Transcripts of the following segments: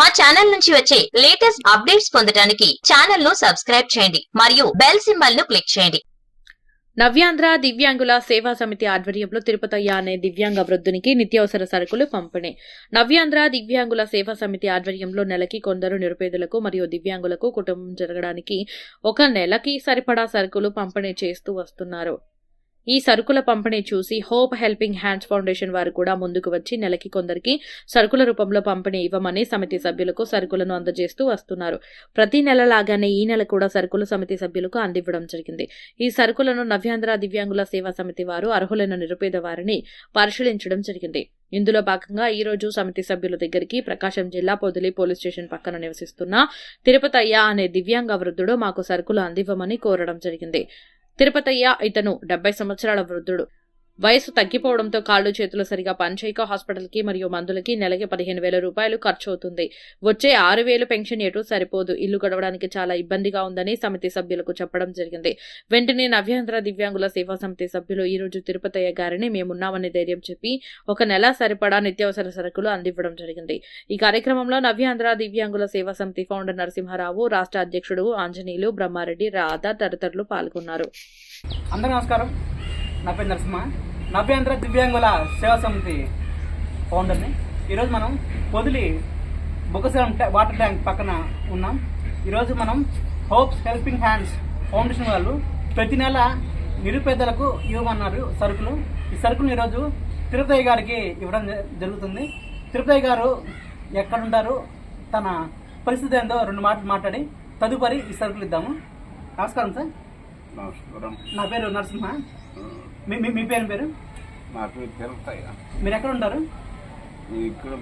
మా ఛానల్ నుంచి వచ్చే లేటెస్ట్ అప్డేట్స్ పొందడానికి ఛానల్ను సబ్స్క్రైబ్ చేయండి మరియు బెల్ సింబల్ను క్లిక్ చేయండి. నవ్యాంధ్ర దివ్యాంగుల సేవా సమితి ఆధ్వర్యంలో తిరుపతయ్య అనే దివ్యాంగ వృద్ధునికి నిత్యావసర సరుకులు పంపిణీ. నవ్యాంధ్ర దివ్యాంగుల సేవా సమితి ఆధ్వర్యంలో నెలకి కొందరు నిరుపేదలకు మరియు దివ్యాంగులకు కుటుంబం జరగడానికి ఒక నెలకి సరిపడా సరుకులు పంపిణీ చేస్తూ వస్తున్నారు. ఈ సరుకుల పంపిణీ చూసి హోప్ హెల్పింగ్ హ్యాండ్స్ ఫౌండేషన్ వారు కూడా ముందుకు వచ్చి నెలకి కొందరికి సరుకుల రూపంలో పంపిణీ ఇవ్వమని సమితి సభ్యులకు సరుకులను అందజేస్తూ వస్తున్నారు. ప్రతి నెల లాగానే ఈ నెల కూడా సరుకులు సమితి సభ్యులకు అందివ్వడం జరిగింది. ఈ సరుకులను నవ్యాంధ్ర దివ్యాంగుల సేవా సమితి వారు అర్హులైన నిరుపేద వారిని పరిశీలించడం జరిగింది. ఇందులో భాగంగా ఈ రోజు సమితి సభ్యుల దగ్గరికి ప్రకాశం జిల్లా పొదిలి పోలీస్ స్టేషన్ పక్కన నివసిస్తున్న తిరుపతయ్య అనే దివ్యాంగ వృద్ధుడు మాకు సరుకులు అందివ్వమని కోరడం జరిగింది. తిరుపతయ్య ఇతను డెబ్బై సంవత్సరాల వృద్ధుడు. వయసు తగ్గిపోవడంతో కాళ్ళు చేతులు సరిగా పనిచేయక హాస్పిటల్కి మరియు మందులకి నెలకి పదిహేను వేల రూపాయలు ఖర్చు అవుతుంది వచ్చే ఆరు వేలు పెన్షన్ ఎటు సరిపోదు. ఇల్లు గడవడానికి చాలా ఇబ్బందిగా ఉందని సమితి సభ్యులకు చెప్పడం జరిగింది. వెంటనే నవ్యాంధ్ర దివ్యాంగుల సేవా సమితి సభ్యులు ఈ రోజు తిరుపతయ్య గారిని మేమున్నామని ధైర్యం చెప్పి ఒక నెల సరిపడా నిత్యావసర సరుకులు అందివ్వడం జరిగింది. ఈ కార్యక్రమంలో నవ్యాంధ్ర దివ్యాంగుల సేవా సమితి ఫౌండర్ నరసింహారావు రాష్ట్ర అధ్యక్షుడు ఆంజనేయులు బ్రహ్మారెడ్డి రాధా తదితరులు పాల్గొన్నారు. అందరూ నమస్కారం. నా పేరు నరసింహ. నవ్యాంధ్ర దివ్యాంగుల సేవా సమితి ఫౌండర్ని. ఈరోజు మనం పొదిలి బుక్కసరం ట్యా- వాటర్ ట్యాంక్ పక్కన ఉన్నాం. ఈరోజు మనం హోప్స్ హెల్పింగ్ హ్యాండ్స్ ఫౌండేషన్ వాళ్ళు ప్రతి నెల నిరుపేదలకు ఇవ్వమన్నారు సరుకులు. ఈ సరుకులు ఈరోజు తిరుపతి గారికి ఇవ్వడం జరుగుతుంది. తిరుపతి గారు ఎక్కడుంటారు తన పరిస్థితి ఏందో రెండు మాటలు మాట్లాడి తదుపరి ఈ సరుకులు ఇద్దాము. నమస్కారం సార్. నమస్కారం. నా పేరు నరసింహ. మీ మీ- మీ పేరు పేరు నా పేరు తిరుపతయ్య మీరు ఎక్కడ ఉంటారు? ఇక్కడ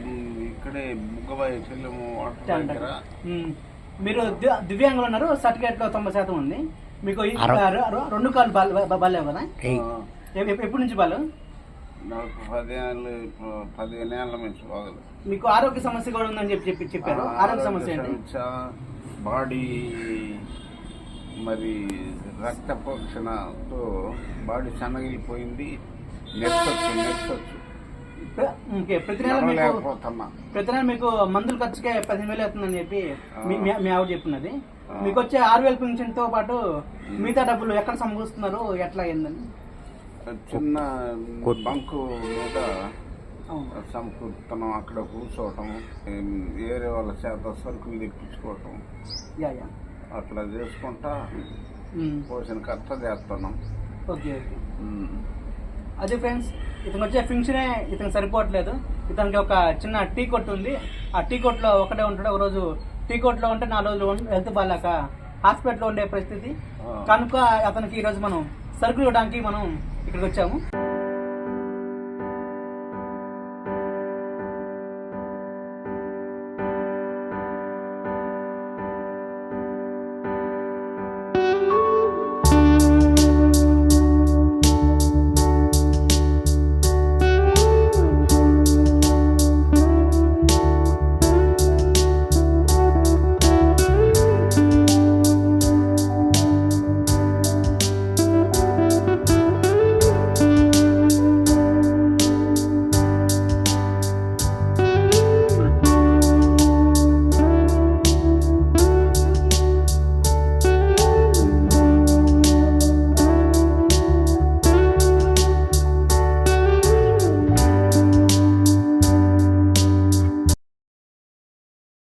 ఇక్కడే బుగ్గబాయి చెల్లెము వాటర్ దగ్గర. మ్మ్. మీరు ది- దివ్యాంగులు ఉన్నారు సర్టిఫికేట్లో తొంభై శాతం ఉంది. మీకు ఈ- రెండు కాళ్ళు బాల్- బా- బాలేవు కదా? ఆ, ఎ- ఎ- ఎప్పటి నుంచి బాలు? నాకు పదేళ్ళు పదిహేను ఏళ్ళ నుంచి బాగలు మీకు ఆరోగ్య సమస్య కూడా ఉందని చెప్పి చెప్పి చెప్పారు. ఆరోగ్య సమస్య ఏంటి? బాడీ మరి రక్త పోషణతో బాడీ సన్నగిలిపోయింది. ప్ర- ఓకే ప్రతి నెల మీకు ప్రతి నెల మీకు మందుల ఖర్చుకే పదిహేను వేలు అవుతుందని చెప్పి మీ- ఆవిడ చెప్తున్నది. ఆ. మీకు వచ్చే ఆరు వేల పెన్షన్తో పాటు మిగతా డబ్బులు ఎక్కడ సమకూరుస్తున్నారు ఎట్లా అయిందని? చిన్న బంకు మీద అవును. సమకూరుతున్నాం అక్కడ కూర్చోవటం వేరే వాళ్ళ చేత సరుకులు తెప్పించుకోవటం. Yeah yeah. అట్లా చేసుకుంటా. పోషణ కర్త చేస్తున్నాం ఓకే. అదే ఫ్రెండ్స్ ఇతను వచ్చే ఫంక్షనే ఇతను సరిపోవట్లేదు ఇతనికి ఒక చిన్న టీ కొట్టు ఉంది ఆ టీ కొట్లో ఒకటే ఉంటాడు ఒక రోజు టీ కొట్లో ఉంటే నాలుగు రోజులు హెల్త్ బాగాలేక హాస్పిటల్లో ఉండే పరిస్థితి. కనుక అతనికి ఈరోజు మనం సరుకులు ఇవ్వడానికి మనం ఇక్కడికి వచ్చాము